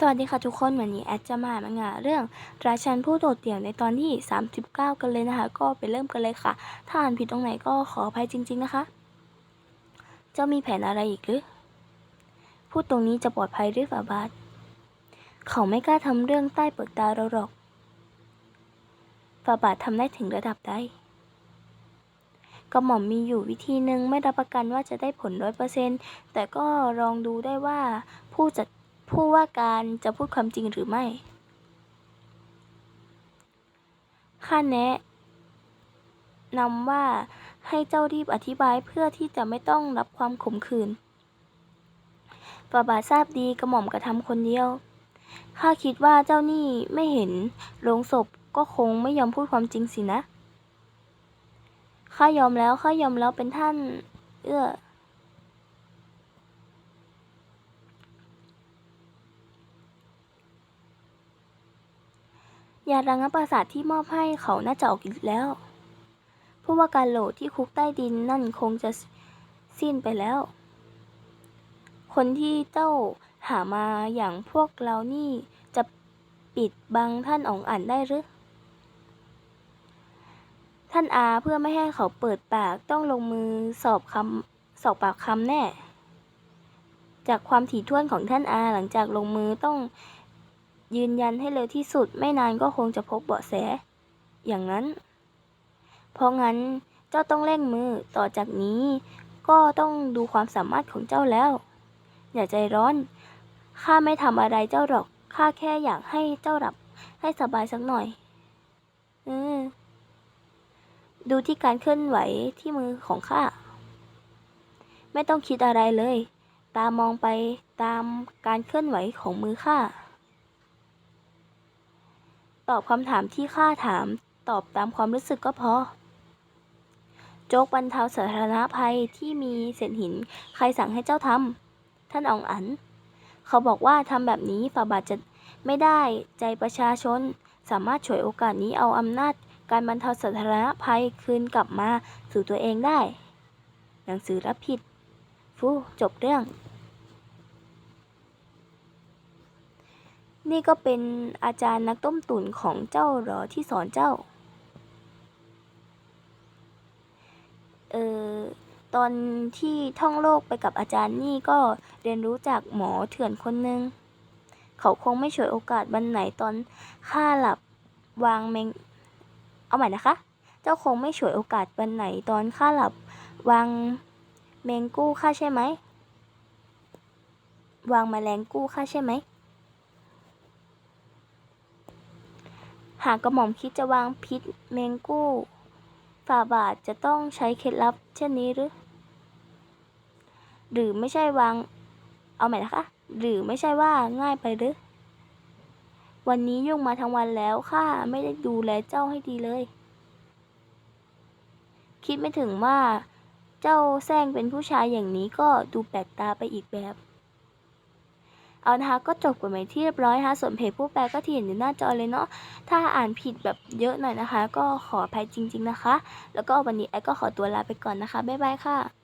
สวัสดีค่ะทุกคนวันนี้แอดจะมาอ่านมังงะเรื่องราชันผู้โดดเดี่ยวในตอนที่ 39 กันเลยนะคะ ก็ไปเริ่มกันเลยค่ะ ถ้าอ่านผิดตรงไหนก็ขออภัยจริง ๆ นะคะ เจ้ามีแผนอะไรอีกหรือ พูดตรงนี้จะปลอดภัยหรือฝ่าบาทเขาไม่กล้าทำเรื่องใต้เปลือกตาเราหรอกฝ่าบาททำได้ถึงระดับใดกระหม่อมมีอยู่วิธีหนึ่งไม่รับประกันว่าจะได้ผลร้อยเปอร์เซ็นต์แต่ก็ลองดูได้ว่าผู้จัด ผู้ว่าการจะพูดความจริงหรือไม่ข้าแนะนำว่าให้เจ้ารีบอธิบายเพื่อที่จะไม่ต้องรับความขมขื่นฝ่าบาททราบดีกระหม่อมกระทำคนเดียว ข้าคิดว่าเจ้านี่ไม่เห็นโลงศพก็คงไม่ยอมพูดความจริงสินะ ข้ายอมแล้วข้ายอมแล้วเป็นท่าน เอื้อ ยาระงับประสาทที่มอบให้เขาน่าจะออกฤทธิ์แล้วเพราะว่าการโหลดที่คุกใต้ดินนั่นคงจะสิ้นไปแล้ว คนที่เจ้าหามาอย่างพวกเรานี่จะปิดบังท่านอ๋องอ่านได้หรือ ท่านอาเพื่อไม่ให้เขาเปิดปากต้องลงมือสอบคำสอบปากคำแน่ จากความถี่ถ้วนของท่านอาหลังจากลงมือต้อง ยืนยันให้เร็วที่สุดไม่นานก็คงจะพบเบาะแส อย่างนั้น เพราะงั้นเจ้าต้องเร่งมือต่อจากนี้ ก็ต้องดูความสามารถของเจ้าแล้ว อย่าใจร้อนข้าไม่ทำอะไรเจ้าหรอกข้าแค่อยากให้เจ้าหลับให้สบายสักหน่อยเออดูที่การเคลื่อนไหวที่มือของข้าไม่ต้องคิดอะไรเลย ตามองไปตามการเคลื่อนไหวของมือข้า ตอบคำถามที่ข้าถาม ตอบตามความรู้สึกก็พอ โจกบรรเทาสาธารณภัยที่มีเศษหิน ใครสั่งให้เจ้าทำท่านอองอัน เขาบอกว่าทำแบบนี้ฝ่าบาทจะไม่ได้ใจประชาชน สามารถฉวยโอกาสนี้เอาอำนาจ การบรรเทาสาธารณภัยคืนกลับมาสู่ตัวเองได้ หนังสือรับผิด ฟูจบเรื่อง นี่ก็เป็นอาจารย์นักต้มตุ๋นของเจ้าหรอที่สอนเจ้า เออตอนที่ท่องโลกไปกับอาจารย์นี่ก็เรียนรู้จากหมอเถื่อนคนหนึ่ง เขาคงไม่ฉวยโอกาสวันไหนตอนข้าหลับวางแมง เอาใหม่นะคะ เจ้าคงไม่ฉวยโอกาสวันไหนตอนข้าหลับวางแมงกู้ข้าใช่ไหม วางแมลงกู้ข้าใช่ไหม หากกระหม่อมคิดจะวางพิษแมงกู้ฝ่าบาทจะต้องใช้เคล็ดลับเช่นนี้หรือ หรือไม่ใช่วาง เอาใหม่นะคะ หรือไม่ใช่ว่าง่ายไปหรือ วันนี้ยุ่งมาทั้งวันแล้วข้าไม่ได้ดูแลเจ้าให้ดีเลย คิดไม่ถึงว่าเจ้าแซงเป็นผู้ชายอย่างนี้ก็ดูแปลกตาไปอีกแบบ เอานะคะก็จบกันไปที่เรียบร้อยนะคะส่วนเพจผู้แปลก็ที่เห็นอยู่หน้าจอเลยเนาะถ้าอ่านผิดแบบเยอะหน่อยนะคะ ก็ขออภัยจริง ๆนะคะ แล้วก็วันนี้แอดก็ขอตัวลาไปก่อนนะคะบ๊ายบายค่ะ